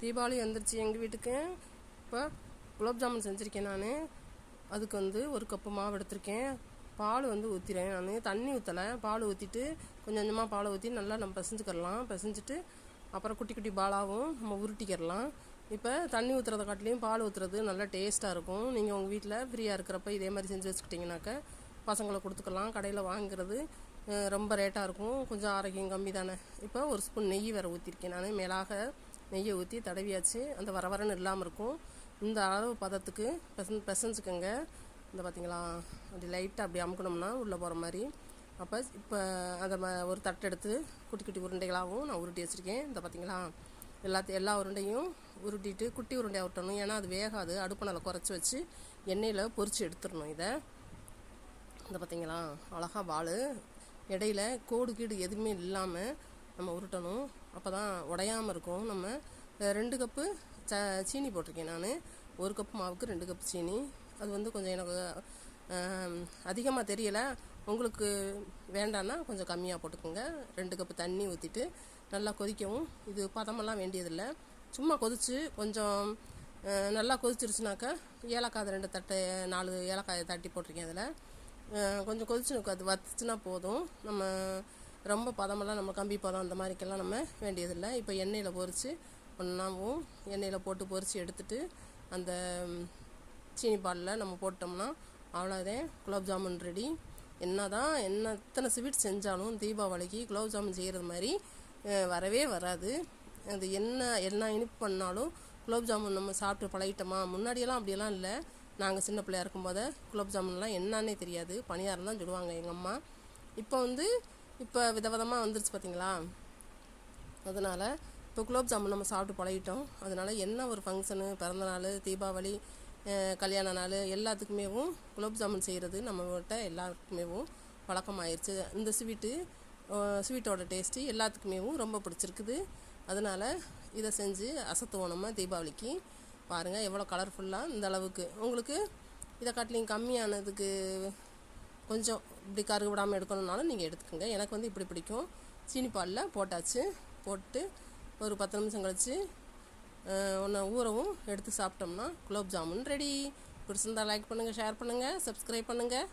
தீபாவளி வந்துருச்சு எங்கள் வீட்டுக்கு. இப்போ குலோப் ஜாமுன் செஞ்சுருக்கேன் நான். அதுக்கு வந்து ஒரு கப்பு மாவு எடுத்திருக்கேன். பால் வந்து ஊற்றிறேன் நான். தண்ணி ஊற்றலை பால் ஊற்றிட்டு கொஞ்சம் கொஞ்சமாக பாலை ஊற்றி நல்லா நம்ம பிசைஞ்சுக்கிடலாம் பிசைஞ்சிட்டு அப்புறம் குட்டி குட்டி பாலாகவும் நம்ம உருட்டிக்கிடலாம் இப்போ தண்ணி ஊற்றுறத காட்டிலையும் பால் ஊற்றுறது நல்லா டேஸ்ட்டாக இருக்கும். நீங்கள் உங்கள் வீட்டில் ஃப்ரீயாக இருக்கிறப்ப இதே மாதிரி செஞ்சு வச்சுக்கிட்டிங்கனாக்க பசங்களை கொடுத்துக்கலாம். கடையில் வாங்குறது ரொம்ப ரேட்டாக இருக்கும். கொஞ்சம் ஆரோக்கியம் கம்மி தானே. இப்போ ஒரு ஸ்பூன் நெய் வேறு ஊற்றிருக்கேன் நான். மேலாக நெய்யை ஊற்றி தடவியாச்சு. அந்த வர வரன்னு இல்லாமல் இருக்கும். இந்த அளவு பதத்துக்கு பெசன் பெசஞ்சுக்கோங்க. இந்த பார்த்தீங்களா அப்படி லைட்டாக அப்படி அமுக்கணும்னா உள்ளே போகிற மாதிரி. அப்போ இப்போ அதை ம- ஒரு தட்டு எடுத்து குட்டி குட்டி உருண்டைகளாகவும் நான் உருட்டி வச்சுருக்கேன். இந்த பார்த்தீங்களா எல்லாத்தையும் எல்லா உருண்டையும் உருட்டிட்டு குட்டி உருண்டையாக உருட்டணும் ஏன்னா அது வேகாது. அடுப்பு நல்லா குறைச்சி வச்சு எண்ணெயில் பொறிச்சு எடுத்துடணும் இதை. இந்த பார்த்தீங்களா அழகா வாழ் இடையில கோடு கீடு எதுவுமே இல்லாமல் நம்ம உருட்டணும். அப்போ தான் உடையாமல் இருக்கும். நம்ம ரெண்டு கப்பு ச சீனி போட்டிருக்கேன் நான். ஒரு கப்பு மாவுக்கு ரெண்டு கப்பு சீனி. அது வந்து கொஞ்சம் எனக்கு அதிகமாக தெரியலை. உங்களுக்கு வேண்டான்னா கொஞ்சம் கம்மியாக போட்டுக்கோங்க. ரெண்டு கப்பு தண்ணி ஊற்றிட்டு நல்லா கொதிக்கவும். இது பதமெல்லாம் வேண்டியதில்லை. சும்மா கொதிச்சு கொஞ்சம் நல்லா கொதிச்சிருச்சுனாக்கா ஏலக்காய் ரெண்டு தட்டை நாலு ஏலக்காயை தட்டி போட்டிருக்கேன் அதில். கொஞ்சம் கொதிச்சு அது வத்துச்சுன்னா போதும். நம்ம ரொம்ப பதமெல்லாம் நம்ம கம்பி பதம் அந்த மாதிரிக்கெல்லாம் நம்ம வேண்டியதில்லை. இப்போ எண்ணெயில் பொரித்து ஒன்றாவும் எண்ணெயில் போட்டு பொரித்து எடுத்துட்டு அந்த சீனி பாலில் நம்ம போட்டோம்னா அவ்வளோதான் குலோப் ஜாமுன் ரெடி. என்ன தான் என்ன எத்தனை ஸ்வீட் செஞ்சாலும் தீபாவளிக்கு குலாப் ஜாமுன் செய்கிறது மாதிரி வரவே வராது. அது என்ன என்ன இனிப்பு பண்ணாலும் குலோப் ஜாமுன் நம்ம சாப்பிட்டு பழகிட்டோமா? முன்னாடியெல்லாம் அப்படியெல்லாம் இல்லை. நாங்கள் சின்ன பிள்ளையா இருக்கும்போது குலோப் ஜாமுன்லாம் என்னன்னே தெரியாது. பணியாரம் தான் சொல்லுவாங்க எங்கள் அம்மா. இப்போ வந்து இப்போ விதவிதமாக வந்துருச்சு பார்த்தீங்களா அதனால் இப்போ குலோப் ஜாமுன் நம்ம சாப்பிட்டு பழகிட்டோம். அதனால் என்ன ஒரு ஃபங்க்ஷனு பிறந்தநாள் தீபாவளி கல்யாண நாள் எல்லாத்துக்குமேவும் குலோப் ஜாமுன் செய்கிறது நம்மகிட்ட எல்லாருக்குமேவும் பழக்கமாயிருச்சு இந்த ஸ்வீட்டு ஸ்வீட்டோட டேஸ்ட்டு எல்லாத்துக்குமேவும் ரொம்ப பிடிச்சிருக்குது. அதனால் இதை செஞ்சு அசத்துவோம் நம்ம தீபாவளிக்கு. பாருங்கள் எவ்வளோ கலர்ஃபுல்லாக இந்த அளவுக்கு. உங்களுக்கு இதை காட்டிலையும் கம்மியானதுக்கு கொஞ்சம் இப்படி கருகு விடாமல் எடுக்கணுன்னாலும் நீங்கள் எடுத்துக்கோங்க. எனக்கு வந்து இப்படி பிடிக்கும். சீனி பாலில் போட்டாச்சு. போட்டு ஒரு பத்து நிமிஷம் கழித்து ஒன்று ஊறவும் எடுத்து சாப்பிட்டோம்னா குலோப் ஜாமுன் ரெடி. பிடிச்சிருந்தா லைக் பண்ணுங்கள் ஷேர் பண்ணுங்கள் சப்ஸ்கிரைப் பண்ணுங்கள்